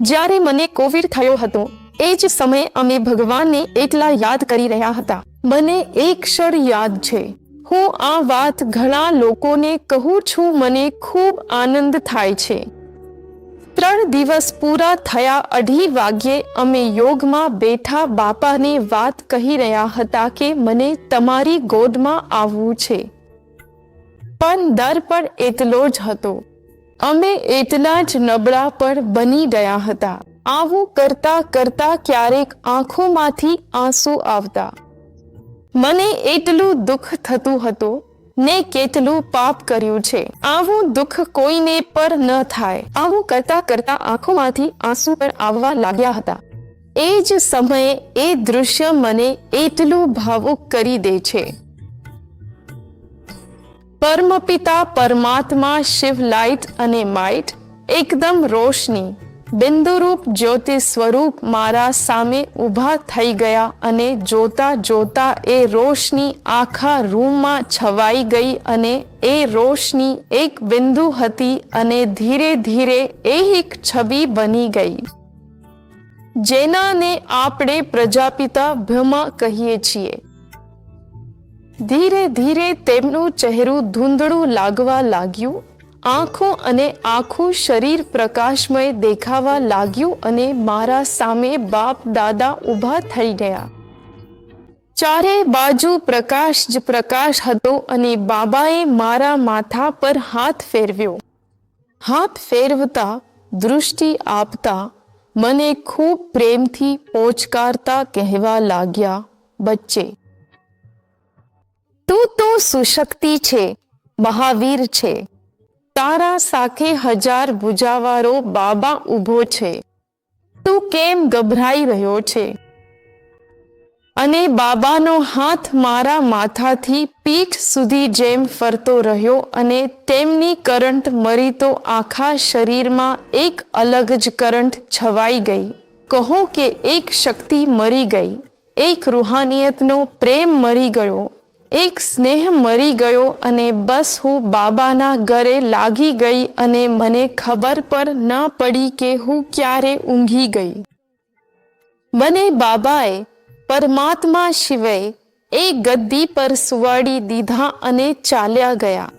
જ્યારે મને કોવિડ થયો હતો, એ જ સમયે અમે ભગવાનને એટલા યાદ કરી રહ્યા હતા. મને એક ક્ષણ યાદ છે. હું આ વાત ઘણા લોકોને કહું છું, મને ખૂબ આનંદ થાય છે. ત્રણ દિવસ પૂરા થયા અઢી વાગ્યે અમે યોગમાં બેઠા બાપાને વાત કહી રહ્યા હતા કે મને તમારી ગોદમાં આવવું છે. પણ દર પણ એટલો જ હતો. અમે એટલા જ નબળા પણ બની ગયા હતા. આવું કરતા કરતા ક્યારેક આંખોમાંથી આંસુ આવતા. મને એટલું દુઃખ થતું હતું, ને કેટલું પાપ કર્યું છે. આવું દુઃખ કોઈને પર ન થાય. આવું કરતા કરતા આંખોમાંથી આંસુ પર આવવા લાગ્યા હતા. એ જ સમયે એ દૃશ્ય મને એટલું ભાવુક કરી દે છે. પરમપિતા પરમાત્મા, શિવ લાઇટ અને માઇટ, એકદમ રોશની, બિંદુરૂપ જ્યોતિ સ્વરૂપ મારા સામે ઊભા થઈ ગયા અને જોતા જોતા એ રોશની આખા રૂમમાં છવાઈ ગઈ અને એ રોશની એક બિંદુ હતી અને ધીરે ધીરે એ એક છબી બની ગઈ. જેનાને આપણે પ્રજાપિતા બ્રહ્મા કહીએ છીએ. ધીરે ધીરે તેમનું ચહેરું ધૂંધળું લાગવા લાગ્યું. આંખો અને આખું શરીર પ્રકાશમય દેખાવા લાગ્યું અને મારા સામે બાપ દાદા ઊભા થઈ ગયા. ચારે બાજુ પ્રકાશ જ પ્રકાશ હતો અને બાબાએ મારા માથા પર હાથ ફેરવ્યો. હાથ ફેરવતા, દૃષ્ટિ આપતા, મને ખૂબ પ્રેમથી પોચકારતા કહેવા લાગ્યા, બચ્ચે તું તો સુશક્તિ છે, મહાવીર છે. તારા સાખે હજાર ભુજાવાળો બાબા ઊભો છે. તું કેમ ગભરાઈ રહ્યો છે? અને બાબાનો હાથ મારા માથાથી પીઠ સુધી જેમ ફરતો રહ્યો અને તેમની કરંટ મરી તો આખા શરીરમાં એક અલગ જ કરંટ છવાઈ ગઈ. કહો કે એક શક્તિ મરી ગઈ. એક રૂહાનિયતનો પ્રેમ મરી ગયો. એક સ્નેહ મરી ગયો અને બસ હું બાબાના ઘરે લાગી ગઈ અને મને ખબર પર ન પડી કે હું ક્યારે ઊંઘી ગઈ. મને બાબાએ પરમાત્મા શિવાય એ ગદ્દી પર સુવાડી દીધા અને ચાલ્યા ગયા.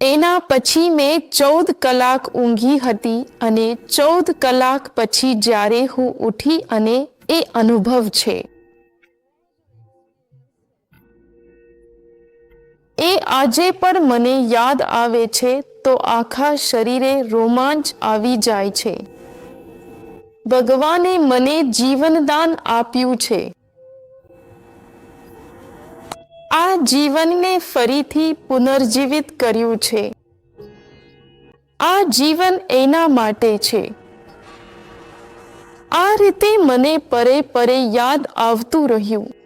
એના પછી મેં ચૌદ કલાક ઊંઘી હતી અને ચૌદ કલાક પછી જ્યારે હું ઉઠી અને એ અનુભવ છે. એ આજે પણ મને યાદ આવે છે, તો આખા શરીરે રોમાંચ આવી જાય છે. ભગવાને મને જીવનદાન આપ્યું છે. આ જીવનને ફરીથી પુનર્જીવિત કર્યું છે. આ જીવન એના માટે છે. આ રીતે મને પરે પરે યાદ આવતું રહ્યું.